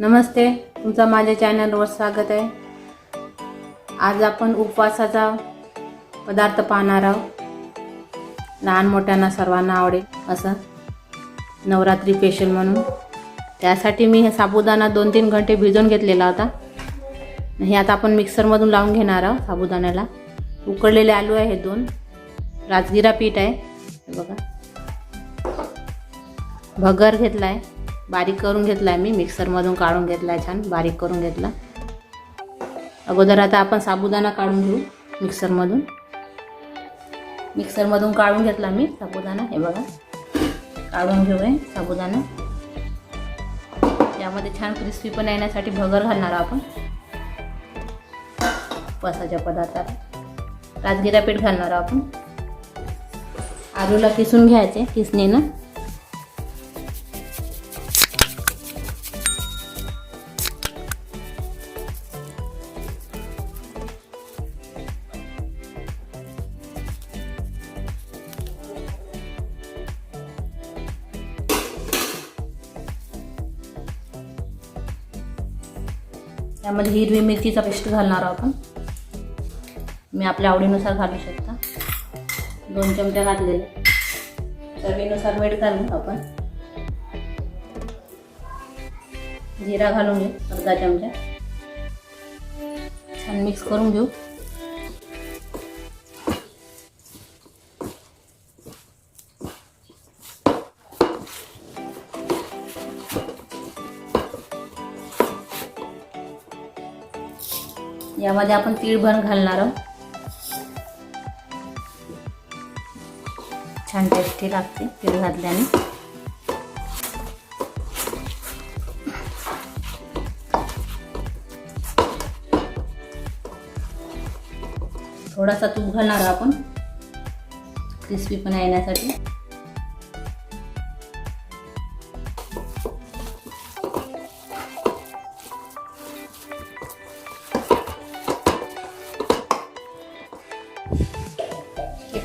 नमस्ते तुमचं माझ्या चॅनलवर स्वागत आहे. आज आपण उपवासाचा पदार्थ पाहणार आहोत. लहान मोठ्यांना सर्वांना आवडेल असं. नवरात्री स्पेशल म्हणून. त्यासाठी मी हे साबुदाणा दोन तीन घंटे भिजवून घेतलेला होता. हे आता आपण मिक्सरमधून लावून घेणार आहोत साबुदाण्याला. उकडलेले आलू आहे हे दोन. राजगिरा पीठ आहे. बघा. भगर घेतला आहे बारीक करून घेतला आहे मी मिक्सरमधून काढून घेतला आहे छान बारीक करून घेतला. अगोदर आता आपण साबुदाणा काढून घेऊ मिक्सरमधून. मिक्सरमधून काढून घेतला मी साबुदाणा हे बघा. काढून घेऊ आहे साबुदाणा. यामध्ये छान क्रिस्पी पण येण्यासाठी भगर घालणार आपण. पसाच्या पदार्थात. राजगिरा पीठ घालणार आपण. आलूला किसून घ्यायचे किसणीनं. त्यामध्ये हिरवी मिरचीचा पेस्ट घालणार आहोत आपण. मी आपल्या आवडीनुसार घालू शकता. दोन चमचे घातलेले. चवीनुसार मीठ घालू आपण. जिरा घालून घेऊ अर्धा चमचा. छान मिक्स करून घेऊ. यामध्ये आपण तीळ भर घालणार आहोत. छान टेस्टी लागते तीळ घातल्याने. थोडासा तूप घालणार आपण. क्रिस्पी पण येण्यासाठी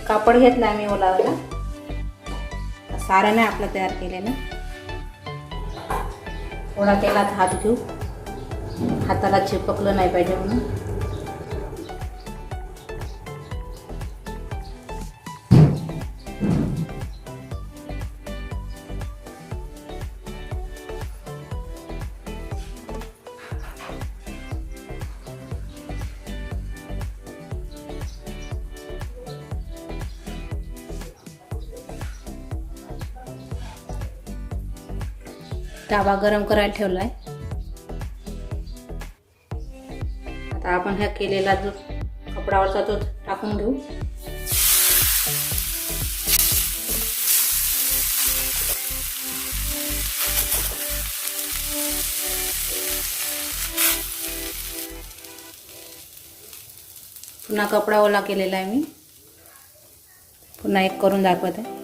कापड घेतला आम्ही ओलावाला. सारण आहे आपलं तयार केलेलं. थोडा तेलात हात घेऊ. हाताला चिपकलं नाही पाहिजे म्हणून. तावा गरम करायला ठेवला आहे आता आपण ह्या केलेला जो कपडावरचा तो टाकून घेऊ. पुन्हा कपडा ओला केलेला आहे मी. पुन्हा एक करून दाखवत. आहे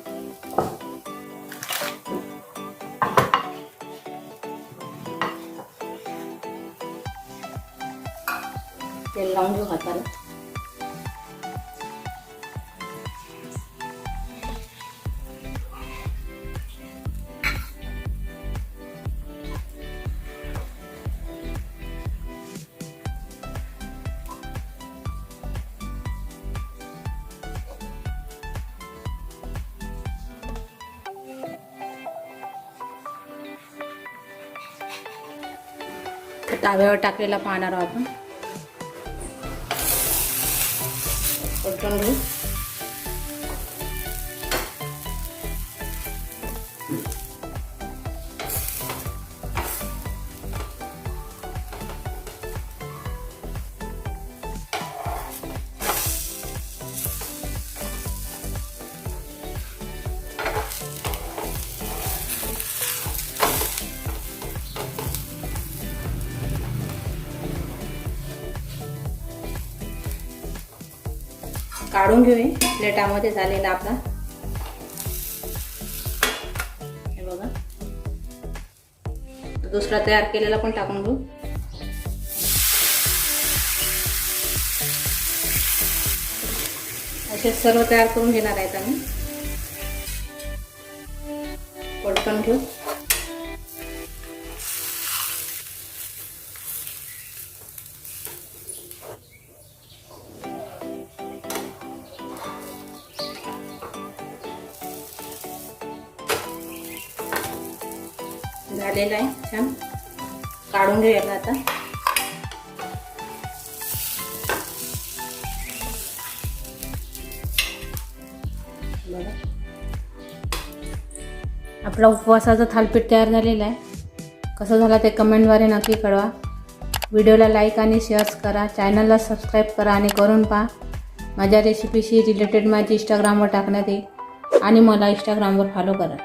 तेल लावून घेऊ हाताला. ताव्यावर टाकलेला पाहणार आहोत आपण প্রচণ্ড काढून घेऊ प्लेटामध्ये झालेला आपला. हे बघा. दुसरा तयार केलेला पण टाकून घेऊ. असे सर्व तयार करून घेणार आहेत आम्ही पटकन घेऊ. झालेला आहे. छान. काढून घेऊयात आता. बघा. आपला उपवासाचं थालपीठ तयार झालेलं आहे. कसं झालं ते कमेंटद्वारे नक्की कळवा. व्हिडिओला लाईक आणि शेअर्स करा. चॅनलला सबस्क्राईब करा आणि करून पहा. माझ्या रेसिपीशी रिलेटेड माझी इंस्टाग्रामवर टाकण्यात येईल. आणि मला इंस्टाग्रामवर फॉलो करा.